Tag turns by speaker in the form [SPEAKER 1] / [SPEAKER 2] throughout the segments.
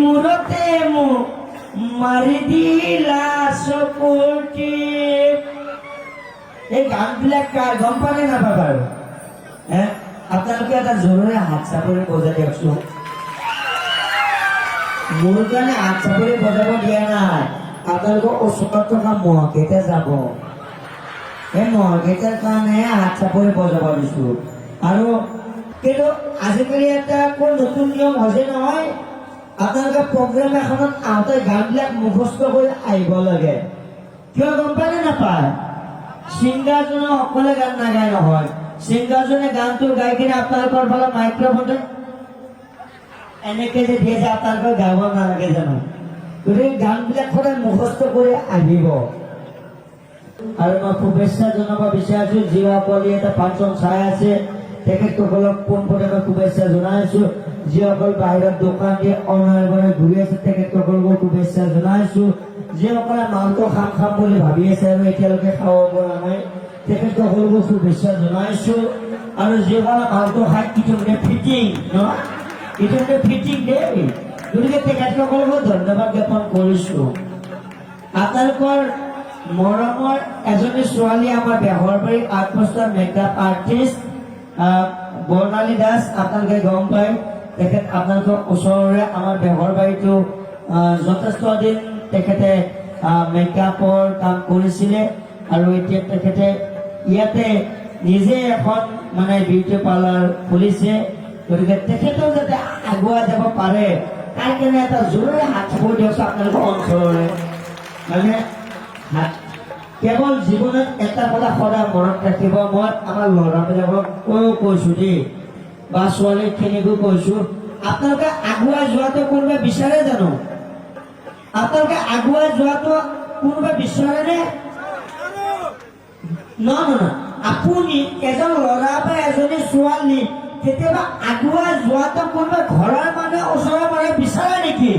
[SPEAKER 1] মূৰতে মোক মাৰি দিলা চকুটি এই গানবিলাক কাৰ গম পালে নাপায় বাৰু হে আপোনালোকে এটা জোৰেৰে হাত চাপৰি বজাই দিয়কচোন মোৰ কাৰণে হাত চাপৰি বজাব দিয়া নাই। আপোনালোকৰ ওচৰত থকা মহকেইটা যাব। এই মহকেইটাৰ কাৰণে হাত চাপৰি বজাব দিছো আৰু কিন্তু আজিকালি এটা আকৌ নতুন নিয়ম হৈছে নহয়। আপোনালোকে প্ৰগ্ৰেম এখনত আহোঁতে গানবিলাক মুখস্থ কৰি আহিব লাগে। কিয় গম পায় নে নাপায়? ছিংগাৰজনে অকলে গান নাগায় নহয়। ছিংগাৰজনে গানটো গাই কিনে আপোনালোকৰ ফালে মাইক্ৰফোনটো এনেকে যে দিয়ে যে আপোনালোকে গাব নালাগে জানো? গতিকে গানবিলাক সদায় মুখস্থ কৰি আহিব। আৰু মই শুভেচ্ছা জনাব বিচাৰিছো যিসকলে এটা ফাংচন চাই আছে। তেখেতসকলক পোনপটীয়াকৈ শুভেচ্ছা যিসকল বাহিৰত দোকান দি অনাৰবৰে ঘূৰি আছে, তেখেতসকলকো শুভেচ্ছা খাম বুলি ভাবি আছে এতিয়ালৈকে খাব পৰা নাই আৰু ফিটিং ন? ফিটিং দেই। গতিকে ধন্যবাদ জ্ঞাপন কৰিছো। আপোনালোকৰ মৰমৰ এজনী ছোৱালী আমাৰ বেহৰবাৰী আউটপোষ্টৰ মেকআপ আৰ্টিষ্ট বৰ্ণালী দাস আপোনালোকে গম পায়। তেখেত আপোনালোকৰ ওচৰৰে আমাৰ আহ, যথেষ্ট দিন তেখেতে মেকআপৰ কাম কৰিছিলে আৰু এতিয়া তেখেতে ইয়াতে নিজে এখন মানে বিউটি পাৰ্লাৰ খুলিছে। গতিকে তেখেতেও যাতে আগুৱাই যাব পাৰে তাৰ কাৰণে এটা জোৰে হাত চাপৰি দিয়কচোন আপোনালোকৰ অঞ্চলৰে মানে হাত- কেৱল জীৱনত এটা কথা সদায় মনত ৰাখিব, মই আমাৰ ল'ৰাবিলাকক কৈও কৈছো দেই, বা ছোৱালীখিনিকো কৈছো, আপোনালোকে আগুৱাই যোৱাটো কোনোবাই বিচাৰে জানো? আপোনালোকে আগুৱাই যোৱাটো কোনোবাই নহয় নহয় আপুনি এজন ল'ৰা বা এজনী ছোৱালী কেতিয়াবা আগুৱাই যোৱাটো কোনোবাই ঘৰৰ মানুহে ওচৰৰ মানুহে বিচাৰে নেকি?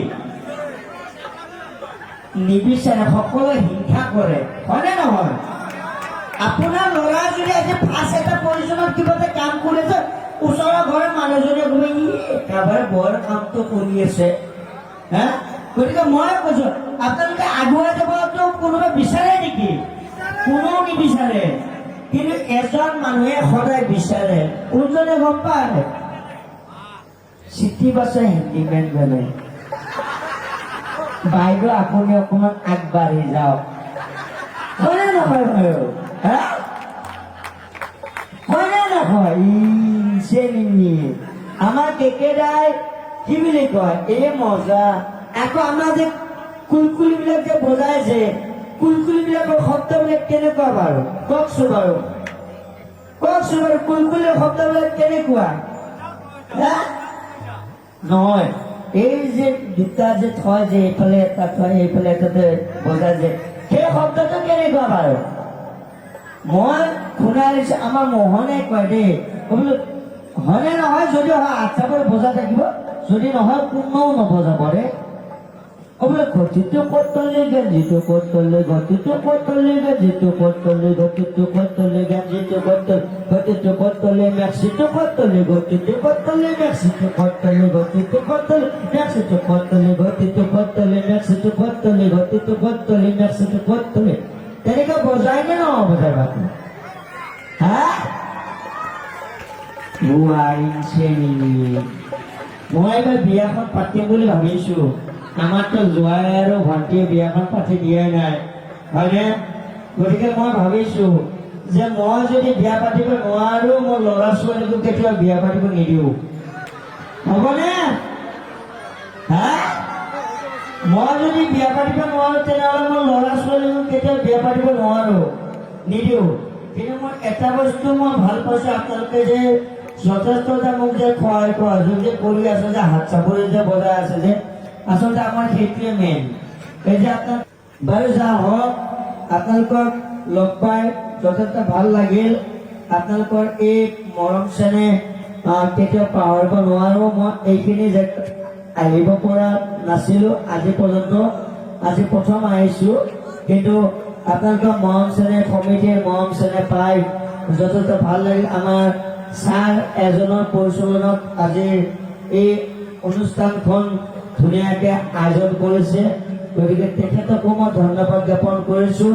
[SPEAKER 1] নিবিচাৰে, সকলোৱে হিংসা হয়নে? নহয় আপোনাৰ ল'ৰা যদি আজি ফাৰ্ষ্ট এটা পজিশ্যনত কিবা এটা কাম কৰি আছে, ওচৰৰ ঘৰৰ মানুহজনে ক'ব ই, একেবাৰে বৰ কামটো কৰি আছে। হা? গতিকে মই কৈছো, আপোনালোকে আগুৱাই যাবতো কোনোবাই বিচাৰে নেকি? কোনেও নিবিচাৰে। কিন্তু এজন মানুহে সদায় বিচাৰে। কোনজনে গম পায়? চিঠি বাছে হেণ্ডিমেন জানে। বাইদেউ, আপুনি অকণমান আগবাঢ়ি যাওক। হয়নে নহয় বাৰু? হা হয়নে নহয় চেনি আমাৰ কেকেদাই কি বুলি কয়? এই মজা। আকৌ আমাৰ যে কুলকুলি বিলাক যে বজাইছে কুলকুলি বিলাকৰ শব্দবিলাক কেনেকুৱা বাৰু? কওকচোন বাৰু। কওকচোন বাৰু, কুলকুলিৰ শব্দবিলাক কেনেকুৱা? নহয়, এই যে দুটা যে থয় যে এইফালে এটা থয়, এইফালে এটা বজাই যে সেই শব্দটো কেনেকুৱা বাৰু? মই শুনা দিছো, আমাৰ মোহনে কয় দেই। মই নহয়? যদি হয় আচ্ছাবোৰ বজাই থাকিব। যদি নহয় কোনেও নবজাব মই বোলে ঘটিটো ক'ত তলে গেঞ্জিটো ক'ত তলে ঘটিটো ক'ত তলে গেঞ্জিটো ক'ত তলে ঘটিটো ক'ত তলে গেঞ্জিটো ক'ত তলে ঘটিটো ক'ত তলে মেক্সিটো ক'ত তলে ঘটিটো ক'ত তলে মেক্সিটো ক'ত তলে ঘটিটো ক'ত তলে মেক্সিটো ক'ত তলে ঘটিটো ক'ত তলে মেক্সিটো ক'ত তলে ঘটিটো ক'ত তলে মেক্সিটো ক'ত তলে তেনেকে বজাই নে নবজাই বাকী হা জোৱাই আৰু ভণ্টিয়ে বিয়াখন পাতি দিয়াই নাই। হয়নে? গতিকে মই ভাবিছো যে মই যদি বিয়া পাতিব নোৱাৰো, মোৰ ল'ৰা ছোৱালীটোক কেতিয়াও বিয়া পাতিব নিদিওঁ। হ'বনে? হা? মই যদি বিয়া পাতিব নোৱাৰো তেনেহ'লে মোৰ ল'ৰা ছোৱালীটোক কেতিয়াও বিয়া পাতিব নোৱাৰো। নিদিওঁ। কিন্তু মই এটা বস্তু মই ভালো পাইছো আপোনালোকে যে যথেষ্ট যে মোক যে সহায় সহযোগ যে কৰি আছে যে হাত চাপৰি যে বজাই আছে যে, আচলতে আমাৰ সেইটোৱে মেইন এই যে আপোনাক বাৰু যা হওক, আপোনালোকক লগ পাই যথেষ্ট ভালো লাগিল। আপোনালোকৰ এই মৰম চেনেহ কেতিয়াও পাহৰিব নোৱাৰো। মই এইখিনি যে আহিব পৰা নাছিলোঁ, আজি পৰ্যন্ত, আজি প্ৰথম আহিছোঁ। কিন্তু আপোনালোকৰ মৰম চেনেহ সমিতিয়ে মৰম চেনেহ পাই যথেষ্ট ভালো লাগিল। আমাৰ ছাৰ এজনৰ পৰিচালনত আজিৰ এই অনুষ্ঠানখন ধুনীয়াকৈ আয়োজন কৰিছে। গতিকে তেখেতকো মই ধন্যবাদ জ্ঞাপন কৰিছোঁ।